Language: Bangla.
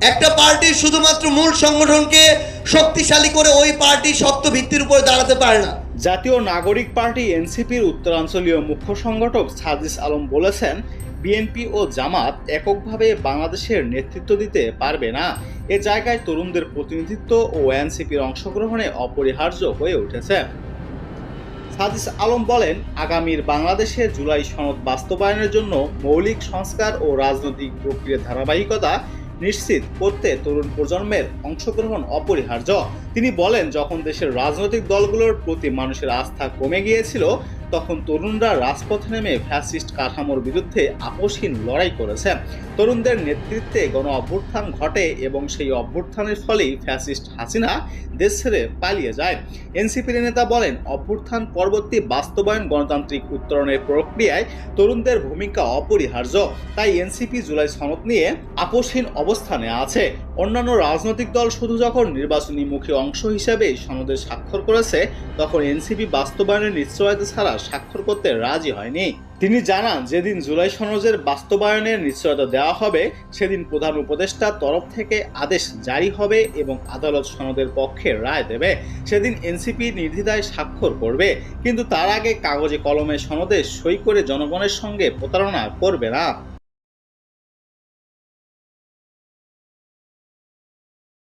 একটা পার্টির শুধুমাত্র মূল সংগঠনকে শক্তিশালী করে ওই পার্টি শক্ত ভিত্তির উপরে দাঁড়াতে পারে না। জাতীয় নাগরিক পার্টি এনসিপির উত্তরাঞ্চলীয় মুখ্য সংগঠক সাজিস আলম বলেছেন, বিএনপি ও জামাত এককভাবে বাংলাদেশের নেতৃত্ব দিতে পারবে না। এ জায়গায় তরুণদের প্রতিনিধিত্ব ও এনসিপির অংশগ্রহণে অপরিহার্য হয়ে উঠেছে। সাদিস আলম বলেন, আগামীর বাংলাদেশে জুলাই সনদ বাস্তবায়নের জন্য মৌলিক সংস্কার ও রাজনৈতিক প্রক্রিয়ার ধারাবাহিকতা নিশ্চিত করতে তরুণ প্রজন্মের অংশগ্রহণ অপরিহার্য। তিনি বলেন, যখন দেশের রাজনৈতিক দলগুলোর প্রতি মানুষের আস্থা কমে গিয়েছিল, তখন তরুণরা রাজপথে নেমে ফ্যাসিস্ট কাঠামোর বিরুদ্ধে আপোষহীন লড়াই করেছে তরুণদের নেতৃত্বে গণ অভ্যুত্থান ঘটে এবং সেই অভ্যুত্থানের ফলেই ফ্যাসিস্ট হাসিনা দেশ ছেড়ে পালিয়ে যায়। এনসিপির নেতা বলেন, অভ্যুত্থান পরবর্তী বাস্তবায়ন গণতান্ত্রিক উত্তরণের প্রক্রিয়ায় তরুণদের ভূমিকা অপরিহার্য। তাই এনসিপি জুলাই সনদ নিয়ে আপোষহীন অবস্থানে আছে। অন্যান্য রাজনৈতিক দল শুধু যখন নির্বাচনী মুখী অংশ হিসেবে সনদে স্বাক্ষর করেছে, তখন এনসিপি বাস্তবায়নের নিশ্চয়তা ছাড়া স্বাক্ষর করতে রাজি হয়নি। তিনি জানান, যেদিন জুলাই সনদের বাস্তবায়নের নিশ্চয়তা দেওয়া হবে, সেদিন প্রধান উপদেষ্টার তরফ থেকে আদেশ জারি হবে এবং আদালত সনদের পক্ষে রায় দেবে। সেদিন এনসিপি নির্দ্বিধায় স্বাক্ষর করবে, কিন্তু তার আগে কাগজে কলমে সনদে সই করে জনগণের সঙ্গে প্রতারণা করবে না।